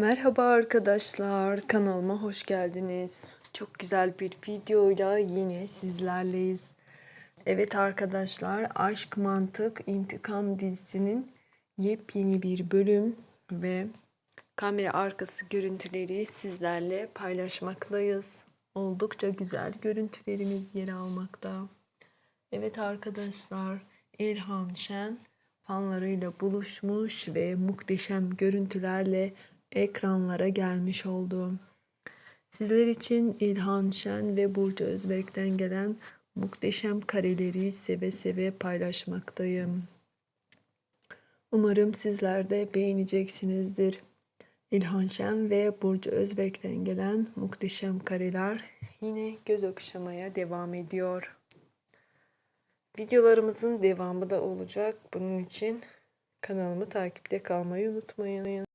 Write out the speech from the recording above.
Merhaba arkadaşlar, kanalıma hoş geldiniz. Çok güzel bir videoyla yine sizlerleyiz. Evet arkadaşlar, Aşk Mantık İntikam dizisinin yepyeni bir bölüm ve kamera arkası görüntüleri sizlerle paylaşmaktayız. Oldukça güzel görüntülerimiz yer almakta. Evet arkadaşlar, İlhan Şen fanlarıyla buluşmuş ve muhteşem görüntülerle ekranlara gelmiş oldu. Sizler için İlhan Şen ve Burcu Özbek'ten gelen muhteşem kareleri seve seve paylaşmaktayım. Umarım sizler de beğeneceksinizdir. İlhan Şen ve Burcu Özbek'ten gelen muhteşem kareler yine göz okşamaya devam ediyor. Videolarımızın devamı da olacak. Bunun için kanalımı takipte kalmayı unutmayın.